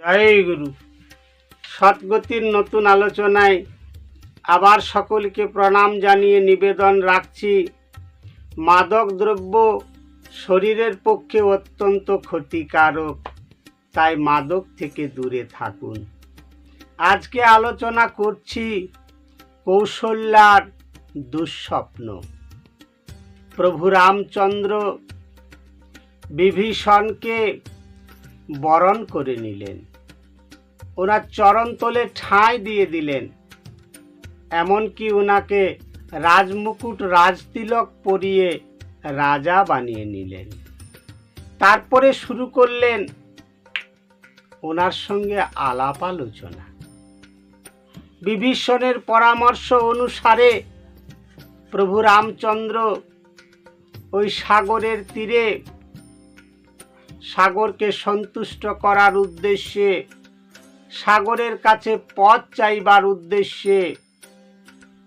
জয় গুরু। সৎগতির নতুন আলোচনায় আবার সকলকে প্রণাম জানিয়ে নিবেদন রাখছি। মাদক দ্রব্য শরীরের পক্ষে অত্যন্ত ক্ষতিকারক। তাই মাদক থেকে দূরে থাকুন। আজকে আলোচনা করছি কৌশল্যার দুঃস্বপ্ন। প্রভু রামচন্দ্র বিভীষণকে বরণ করে নিলেন। ওনার চরণতলে ঠাঁই দিয়ে দিলেন। এমনকি ওনাকে রাজমুকুট রাজতিলক পরিয়ে রাজা বানিয়ে নিলেন। তারপরে শুরু করলেন ওনার সঙ্গে আলাপ আলোচনা। বিভীষণের পরামর্শ অনুসারে প্রভু রামচন্দ্র ওই সাগরের তীরে সাগরকে সন্তুষ্ট করার উদ্দেশ্যে সাগরের কাছে পথ চাইবার উদ্দেশ্যে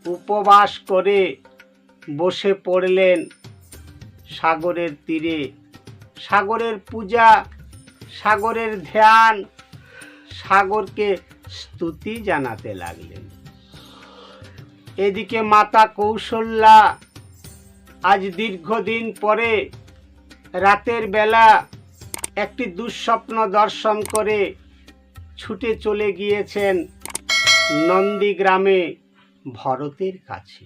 উপবাস করে বসে পড়লেন সাগরের তীরে। সাগরের পূজা, সাগরের ধ্যান, সাগরকে স্তুতি জানাতে লাগলেন। এদিকে মাতা কৌশল্যা আজ দীর্ঘদিন পরে রাতের বেলা একটি দুঃস্বপ্ন দর্শন করে ছুটে চলে গিয়েছেন নন্দীগ্রামে ভরতের কাছে।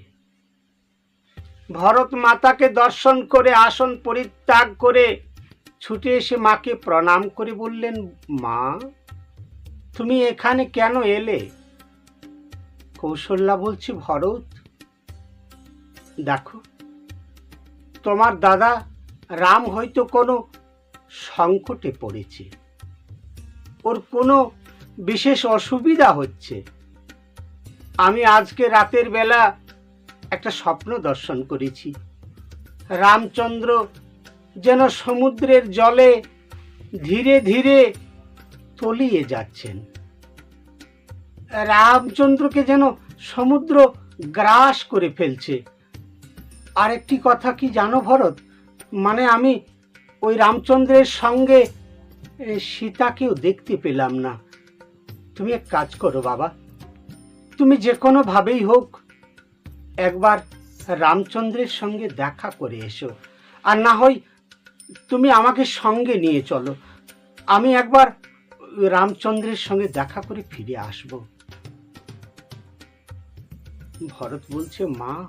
ভরত মাতাকে দর্শন করে, আসন পরিত্যাগ করে ছুটে এসে মাকে প্রণাম করে বললেন, মা, তুমি এখানে কেন এলে? কৌশল্যা বলছি, ভরত, দেখো, তোমার দাদা রাম হয়তো কোনো সংকটে পড়েছে। ওর কোনো বিশেষ অসুবিধা হচ্ছে। আমি আজকে রাতের বেলা একটা স্বপ্ন দর্শন করেছি। রামচন্দ্র যেন সমুদ্রের জলে ধীরে ধীরে তলিয়ে যাচ্ছেন। রামচন্দ্রকে যেন সমুদ্র গ্রাস করে ফেলছে। আরেকটি কথা কি জানো ভরত? মানে আমি ওই রামচন্দ্রের সঙ্গে সীতাকেও দেখতে পেলাম না। তুমি এক কাজ করো বাবা। তুমি যে কোনোভাবেই হোক, একবার রামচন্দ্রের সঙ্গে দেখা করে এসো। আর না হয় তুমি আমাকে সঙ্গে নিয়ে চলো। আমি একবার রামচন্দ্রের সঙ্গে দেখা করে ফিরে আসব। ভরত বলছে, মা,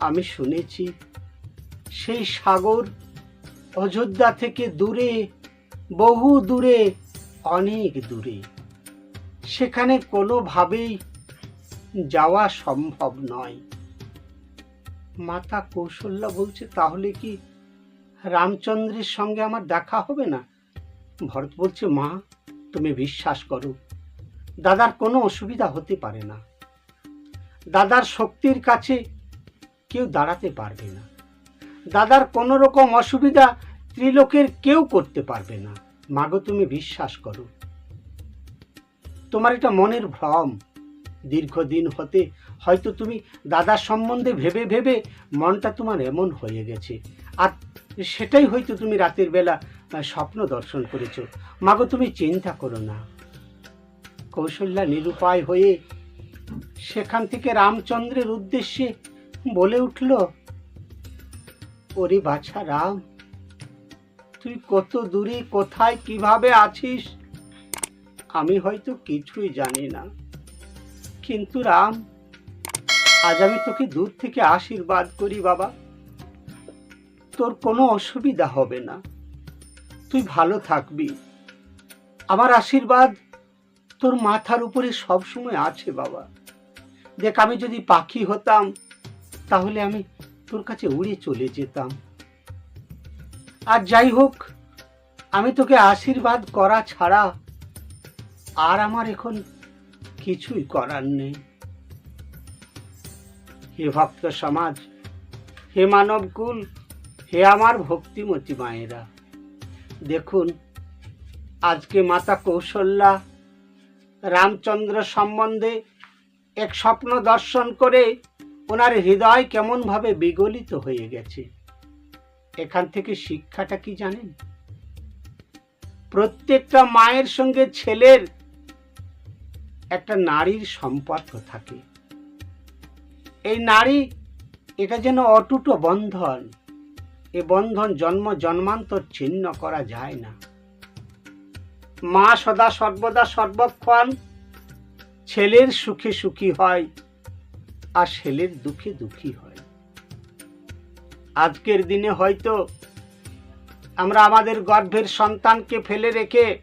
আমি শুনেছি সেই সাগর অযোধ্যা থেকে দূরে, বহু দূরে, অনেক দূরে। সেখানে কোনোভাবেই যাওয়া সম্ভব নয়। মাতা কৌশল্যা বলছে, তাহলে কি রামচন্দ্রের সঙ্গে আমার দেখা হবে না? ভরত বলছে, মা, তুমি বিশ্বাস করো, দাদার কোনো অসুবিধা হতে পারে না। দাদার শক্তির কাছে কেউ দাঁড়াতে পারবে না। দাদার কোনো রকম অসুবিধা ত্রিলোকের কেউ করতে পারবে না। মাগো, তুমি বিশ্বাস করো। তোমার এটা মনের ভ্রম। দীর্ঘদিন হতে হয়তো তুমি দাদার সম্বন্ধে ভেবে ভেবে মনটা তোমার এমন হয়ে গেছে। আর সেটাই হয়তো তুমি রাতের বেলা স্বপ্ন দর্শন করেছ। মাগো, তুমি চিন্তা করো না। কৌশল্যা নিরুপায় হয়ে সেখান থেকে রামচন্দ্রের উদ্দেশ্যে বলে উঠল, ওরে বাছা রাম, তুই কত দূরে, কোথায়, কীভাবে আছিস? আমি হয়তো কিছুই জানি না। কিন্তু রাম, আজ আমি তোকে দূর থেকে আশীর্বাদ করি বাবা। তোর কোনো অসুবিধা হবে না। তুই ভালো থাকবি। আমার আশীর্বাদ তোর মাথার উপরে সবসময় আছে বাবা। দেখ, আমি যদি পাখি হতাম, তাহলে আমি তোর কাছে উড়ে চলে যেতাম। আর যাই হোক, আমি তোকে আশীর্বাদ করা ছাড়া আর আমার এখন কিছুই করার নেই। হে ভক্ত সমাজ, হে মানবকুল, হে আমার ভক্তিমতী মায়েরা, দেখুন, আজকে মাতা কৌশল্যা রামচন্দ্র সম্বন্ধে এক স্বপ্ন দর্শন করে ওনার হৃদয় কেমনভাবে বিগলিত হয়ে গেছে। এখান থেকে শিক্ষাটা কি জানেন? প্রত্যেকটা মায়ের সঙ্গে ছেলের একটা নারীর সম্পর্ক থাকে। এই নারী, এটা যেন অটুট বন্ধন, এ বন্ধন জন্ম জন্মান্তর ছিন্ন করা যায় না। মা সদা সর্বদা সর্বক্ষণ ছেলের সুখে সুখী হয় আর ছেলের দুঃখে দুঃখী হয়। আজকের দিনে হয়তো আমরা আমাদের গর্ভের সন্তানকে ফেলে রেখে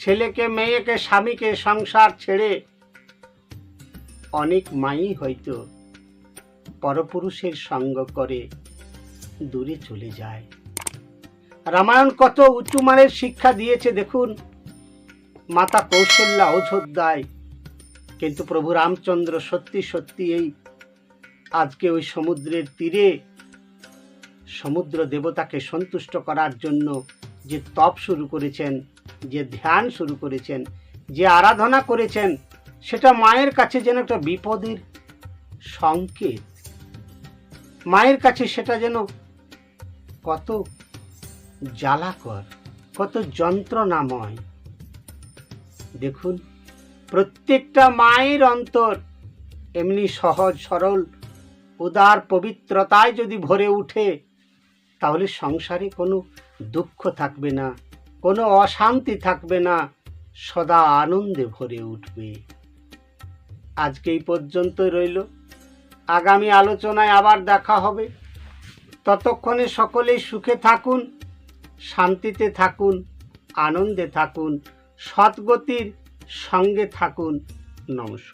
ছেলেকে, মেয়েকে, স্বামীকে সংসার ছেড়ে অনেক মাই হয়তো পরপুরুষের সঙ্গ করে দূরে চলে যায়। রামায়ণ কত উঁচু মানের শিক্ষা দিয়েছে, দেখুন। মাতা কৌশল্যা অযোধ্যায়। কিন্তু প্রভু রামচন্দ্র সত্যি সত্যি এই আজকে ওই সমুদ্রের তীরে সমুদ্র দেবতাকে সন্তুষ্ট করার জন্য যে তপ শুরু করেছেন, যে ধ্যান শুরু করেছেন, যে আরাধনা করেছেন, সেটা মায়ের কাছে যেন একটা বিপদের সংকেত। মায়ের কাছে সেটা যেন কত জ্বালাকর, কত যন্ত্রণাময়। দেখুন, প্রত্যেকটা মায়ের অন্তর এমনি সহজ, সরল, উদার, পবিত্রতায় যদি ভরে উঠে তাহলে সংসারে কোনো দুঃখ থাকবে না, কোনো অশান্তি থাকবে না, সদা আনন্দে ভরে উঠবে। আজকে এই পর্যন্ত রইল। আগামী আলোচনায় আবার দেখা হবে। ততক্ষণে সকলেই সুখে থাকুন, শান্তিতে থাকুন, আনন্দে থাকুন সৎগতির সঙ্গে থাকুন। নমস্কার।